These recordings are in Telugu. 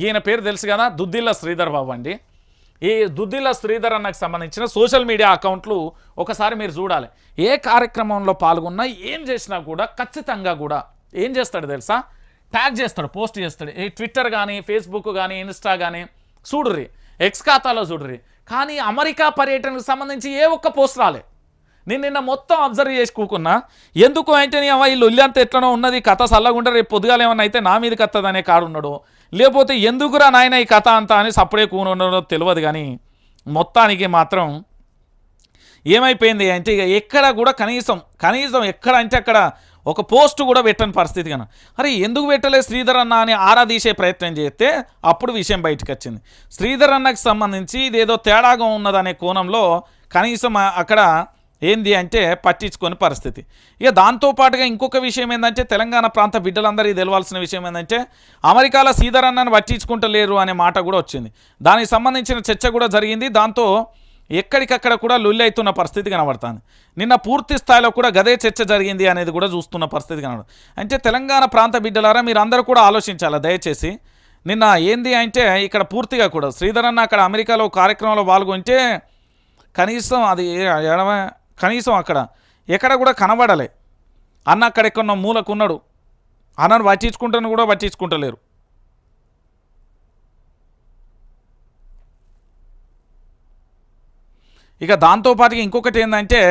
ఈయన పేరు తెలుసు కదా? దుద్దిల్ల శ్రీధర్ బాబు అండి. ఈ దుద్దిల్ల శ్రీధర్ అన్నకు సంబంధించిన సోషల్ మీడియా అకౌంట్లు ఒకసారి మీరు చూడాలి. ఏ కార్యక్రమంలో పాల్గొన్నా ఏం చేసినా కూడా ఖచ్చితంగా కూడా ఏం చేస్తాడు తెలుసా? ట్యాగ్ చేస్తాడు పోస్ట్ చేస్తాడు. ఈ ట్విట్టర్ కానీ ఫేస్బుక్ కానీ ఇన్స్టా కానీ చూడుర్రి. ఎక్స్ ఖాతాలో చూడుర్రి. కానీ అమెరికా పర్యటనకు సంబంధించి ఏ ఒక్క పోస్ట్ రాలే. నేను నిన్న మొత్తం అబ్జర్వ్ చేసి ఎందుకు అంటే నీ అవ్వ ఈ ఎట్లనో ఉన్నది కథ చల్లగుంటే రేపు పొద్దుగాల ఏమన్నా అయితే నా మీద కత్తదనే కాడు ఉన్నాడు. లేకపోతే ఎందుకురా నాయన ఈ కథ అంతా అని సప్పుడే కూని తెలియదు కానీ మొత్తానికి మాత్రం ఏమైపోయింది అంటే ఇక ఎక్కడ కూడా కనీసం కనీసం ఎక్కడ అంటే అక్కడ ఒక పోస్ట్ కూడా పెట్టని పరిస్థితి కన. అరే ఎందుకు పెట్టలేదు శ్రీధర్ అన్న అని ఆరా తీసే ప్రయత్నం చేస్తే అప్పుడు విషయం బయటకు వచ్చింది. శ్రీధర్ అన్నకు సంబంధించి ఇదేదో తేడాగా ఉన్నదనే కోణంలో కనీసం అక్కడ ఏంది అంటే పట్టించుకొని పరిస్థితి. ఇక దాంతోపాటుగా ఇంకొక విషయం ఏంటంటే తెలంగాణ ప్రాంత బిడ్డలందరికీ తెలవాల్సిన విషయం ఏంటంటే అమెరికాలో శ్రీధర్ పట్టించుకుంటలేరు అనే మాట కూడా వచ్చింది. దానికి సంబంధించిన చర్చ కూడా జరిగింది. దాంతో ఎక్కడికక్కడ కూడా లొల్లి అవుతున్న పరిస్థితి కనబడుతుంది. నిన్న పూర్తి స్థాయిలో కూడా గదే చర్చ జరిగింది అనేది కూడా చూస్తున్న పరిస్థితి కనబడుతుంది. అంటే తెలంగాణ ప్రాంత బిడ్డలారా మీరు అందరూ కూడా ఆలోచించాలి దయచేసి? నిన్న ఏంది అంటే ఇక్కడ పూర్తిగా కూడా శ్రీధరన్న అక్కడ అమెరికాలో కార్యక్రమంలో పాల్గొంటే కనీసం అది ఎడమ కనీసం అక్కడ ఎక్కడ కూడా కనబడలే. అన్న అక్కడ ఎక్కడో మూలకున్నాడు. అన్నను పట్టించుకుంటాను కూడా పట్టించుకుంటలేరు. ఇక దాంతోపాటుగా ఇంకొకటి ఏంటంటే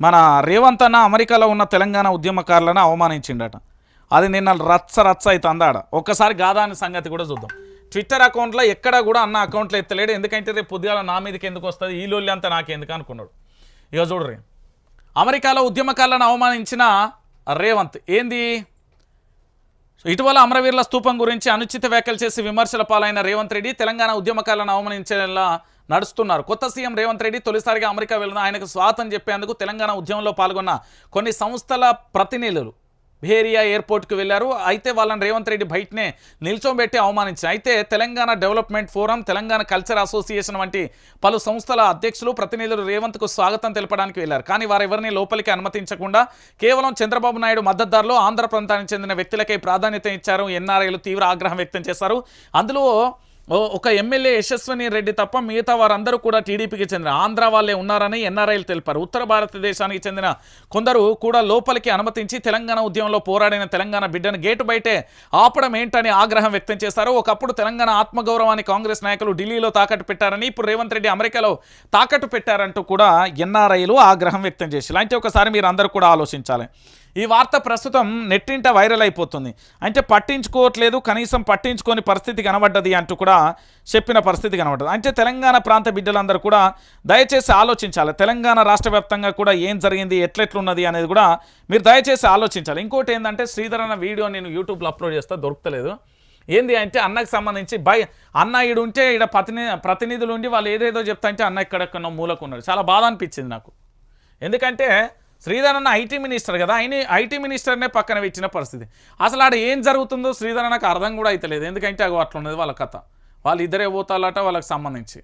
మన రేవంత్ అన్న అమెరికాలో ఉన్న తెలంగాణ ఉద్యమకారులను అవమానించిండట. అది నిన్న రచ్చ రచ్చ అయితే అందాడ ఒక్కసారి గాదాని సంగతి కూడా చూద్దాం. ట్విట్టర్ అకౌంట్లో ఎక్కడ కూడా అన్న అకౌంట్లో ఎత్తలేడు. ఎందుకంటే రేపు పొద్దుగాల నా మీదకి ఎందుకు వస్తుంది? ఈ లోల్లి అంతా నాకెందుకు అనుకున్నాడు. ఇక చూడరు అమెరికాలో ఉద్యమకాలను అవమానించిన రేవంత్. ఏంది? ఇటీవల అమరవీరుల స్థూపం గురించి అనుచిత వ్యాఖ్యలు చేసి విమర్శల పాలైన రేవంత్ రెడ్డి తెలంగాణ ఉద్యమకాలను అవమానించేలా నడుస్తున్నారు. కొత్త సీఎం రేవంత్ రెడ్డి తొలిసారిగా అమెరికా వెళ్ళిన ఆయనకు స్వాతం చెప్పేందుకు తెలంగాణ ఉద్యమంలో పాల్గొన్న కొన్ని సంస్థల ప్రతినిధులు. బేరియా ఎయిర్పోర్ట్కి వెళ్ళారు. అయితే వాళ్ళని రేవంత్ రెడ్డి బయటనే నిల్చోబెట్టి అవమానించారు. అయితే Telangana development forum Telangana culture association వంటి పలు సంస్థల అధ్యక్షులు ప్రతినిధులు రేవంత్కు స్వాగతం తెలపడానికి వెళ్ళారు. కానీ వారెవరిని లోపలికి అనుమతించకుండా కేవలం చంద్రబాబు నాయుడు మద్దతుదారులు ఆంధ్ర ప్రాంతానికి చెందిన వ్యక్తులకే ప్రాధాన్యత ఇచ్చారు. ఎన్ఆర్ఐలు తీవ్ర ఆగ్రహం వ్యక్తం చేశారు. అందులో ఒక ఎమ్మెల్యే యశస్విని రెడ్డి తప్ప మిగతా వారందరూ కూడా టీడీపీకి చెందిన ఆంధ్ర వాళ్ళే ఉన్నారని ఎన్ఆర్ఐలు తెలిపారు. ఉత్తర భారతదేశానికి చెందిన కొందరు కూడా లోపలికి అనుమతించి తెలంగాణ ఉద్యమంలో పోరాడిన తెలంగాణ బిడ్డను గేటు బయటే ఆపడం ఏంటని ఆగ్రహం వ్యక్తం చేశారు. ఒకప్పుడు తెలంగాణ ఆత్మగౌరవాన్ని కాంగ్రెస్ నాయకులు ఢిల్లీలో తాకట్టు పెట్టారని ఇప్పుడు రేవంత్ రెడ్డి అమెరికాలో తాకట్టు పెట్టారంటూ కూడా ఎన్ఆర్ఐలు ఆగ్రహం వ్యక్తం చేసి అంటే ఒకసారి మీరు అందరూ కూడా ఆలోచించాలి. ఈ వార్త ప్రస్తుతం నెట్టింట వైరల్ అయిపోతుంది. అంటే పట్టించుకోవట్లేదు కనీసం పట్టించుకోని పరిస్థితి కనబడ్డది అంటూ కూడా చెప్పిన పరిస్థితి కనబడుతుంది అంటే తెలంగాణ ప్రాంత బిడ్డలందరూ కూడా దయచేసి ఆలోచించాలి. తెలంగాణ రాష్ట్ర వ్యాప్తంగా కూడా ఏం జరిగింది ఎట్లెట్లున్నది అనేది కూడా మీరు దయచేసి ఆలోచించాలి. ఇంకోటి ఏంటంటే శ్రీధర్ అన్న వీడియో నేను యూట్యూబ్లో అప్లోడ్ చేస్తా దొరుకుతలేదు. ఏంది అంటే అన్నకు సంబంధించి భయ అన్న ఈడు ఉంటే ఈడ ప్రతిని ప్రతినిధులు ఉండి వాళ్ళు ఏదేదో చెప్తా అంటే అన్న ఇక్కడెక్కడో మూలకు ఉన్నాడు చాలా బాధ అనిపించింది నాకు. ఎందుకంటే శ్రీధర్ అన్న ఐటీ మినిస్టర్ కదా ఆయన ఐటీ మినిస్టర్నే పక్కన పెట్టిన పరిస్థితి. అసలు ఆడ ఏం జరుగుతుందో శ్రీధర్ అన్నకు అర్థం కూడా అవుతలేదు ఎందుకంటే అగో అట్లా ఉన్నది వాళ్ళ కథ. వాళ్ళు ఇద్దరే పోతాలట వాళ్ళకి సంబంధించి.